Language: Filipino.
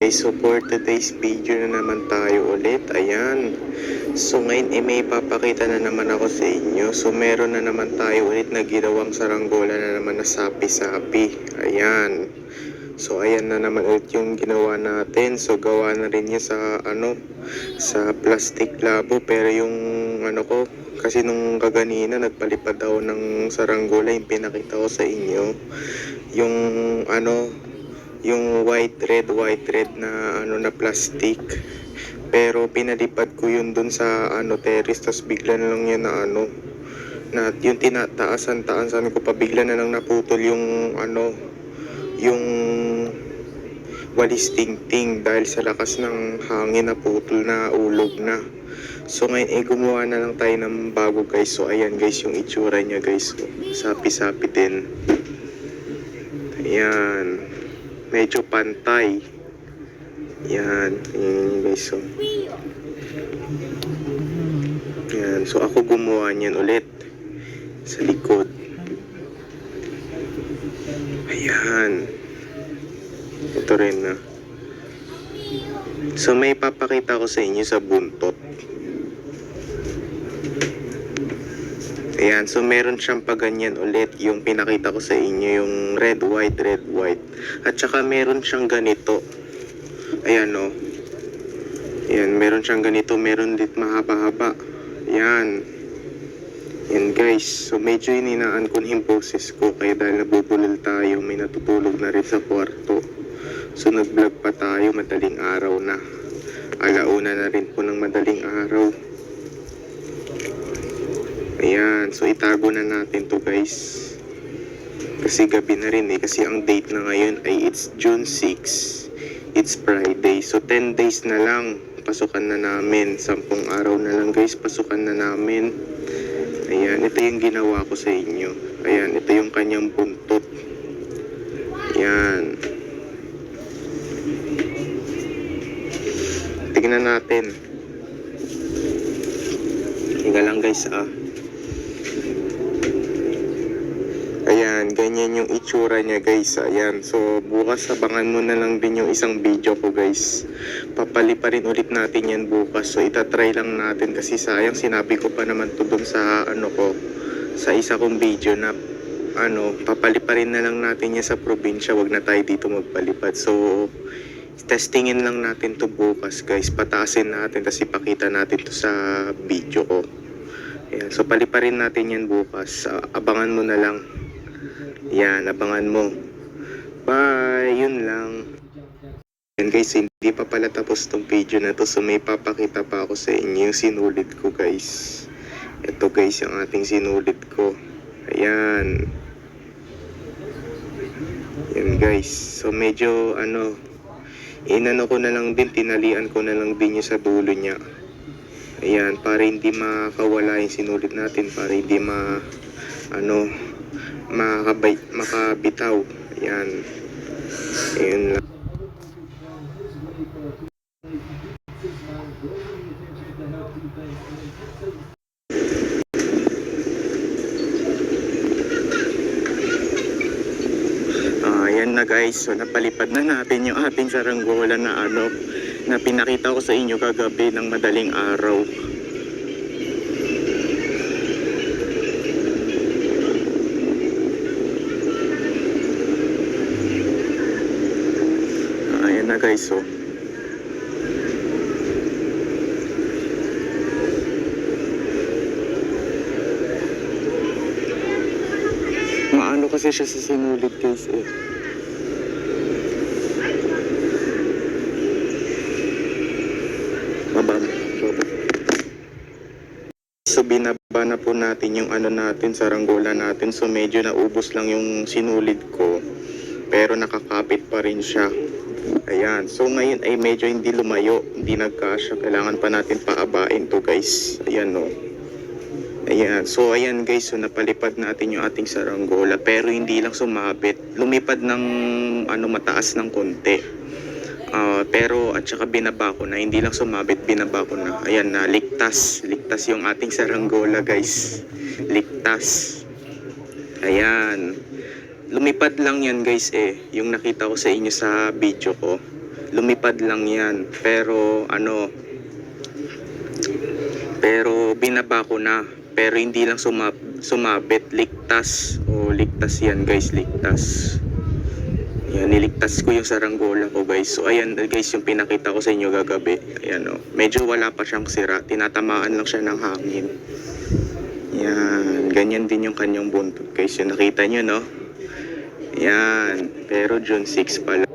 Okay, so for today's video na naman tayo ulit. Ayan. So ngayon eh, may papakita na naman ako sa inyo. So meron na naman tayo ulit na ginawang saranggola na naman na sapi-sapi. Ayan. So ayan na naman ulit yung ginawa natin. So gawa na rin niya sa ano sa plastic labo pero yung ano ko kasi nung kaganina nagpalipad ako ng saranggola yung pinakita ko sa inyo. Yung ano yung white red white red na ano na plastic. Pero pinalipad ko yun dun sa ano terrace tas bigla na lang yan na ano na yung tinataasan taasan ko pa bigla na lang naputol yung ano yung walis tingting dahil sa lakas ng hangin na putol na ulog na. So ngayon eh gumawa na lang tayo ng bago guys. So ayan guys yung itsura niya guys. Sapi sapi din. Ayan medyo pantay. Yan, yan guys. So. Yan, so ako gumawa niyan ulit sa likod. Ayan. Ito rin na. So may papakita ko sa inyo sa buntot. Ayan, so meron siyang paganyan ulit yung pinakita ko sa inyo, yung red, white, red, white. At saka meron siyang ganito. Ayan o. Ayan, meron siyang ganito, meron dit mahaba-haba. Ayan. Ayan guys, so medyo ininaan ko yung boses ko kaya dahil nabubulol tayo, may natutulog na rin sa kwarto. So nag-vlog pa tayo, madaling araw na. Alauna na rin po ng madaling araw. Ayan, so itago na natin to guys. Kasi gabi na rin eh, kasi ang date na ngayon ay it's June 6. It's Friday, so 10 days na lang. Pasukan na namin, 10 araw na lang guys, pasukan na namin. Ayan, ito yung ginawa ko sa inyo. Ayan, ito yung kanyang buntot. Ayan. Tignan natin. Higa lang guys ah. Ayan, ganyan yung itsura niya guys. Ayan, so bukas abangan mo na lang din yung isang video ko guys. Papali pa rin ulit natin yan bukas. So itatry lang natin kasi sayang sinabi ko pa naman to dun sa ano ko. Sa isa kong video na ano, papali pa rin na lang natin yan sa probinsya. Wag na tayo dito magpalipad. So testingin lang natin to bukas guys. Pataasin natin tapos ipakita natin to sa video ko. Ayan, so paliparin natin yan bukas. Ah, abangan mo na lang. Yan, abangan mo. Bye! Yun lang. Yan guys, hindi pa pala tapos tong video na to. So may papakita pa ako sa inyo yung sinulid ko guys. Ito guys, yung ating sinulid ko. Ayan. Yan guys. So medyo ano, inano ko na lang din, tinalian ko na lang din yung sa dulo niya. Ayan, para hindi makawala yung sinulid natin, para hindi ma, ano, makabay, makabitaw. Ayan. Ayan lang. Ayan na guys, so napalipad na natin yung ating saranggola na ano, na pinakita ko sa inyo kagabi ng madaling araw. Na guys. Maano kasi siya sa sinulid guys eh. So binaba na po natin yung ano natin, saranggola natin. So medyo naubos lang yung sinulid ko. Pero nakakapit pa rin siya. Ayan. So ngayon ay medyo hindi lumayo. Hindi nagkasya. Kailangan pa natin paabain to guys. Ayan no. Ayan. So ayan guys. So napalipad natin yung ating saranggola. Pero hindi lang sumabit. Lumipad ng ano mataas ng konti. Ah, pero at saka binaba ko na, hindi lang sumabit, binaba ko na. Ayan na, ligtas. Ligtas yung ating saranggola, guys. Ligtas. Ayan. Lumipad lang yan, guys, eh. Yung nakita ko sa inyo sa video ko. lumipad lang yan. Pero ano, pero binaba ko na. Pero hindi lang sumab sumabit, ligtas. O ligtas yan guys, ligtas. Yan, niligtas ko yung saranggola ko guys. So ayan guys yung pinakita ko sa inyo gagabi. Ayan o. Medyo wala pa siyang sira. Tinatamaan lang siya ng hangin. Yan. Ganyan din yung kanyang buntot guys. Yung nakita nyo no? Yan. Pero June 6 pala.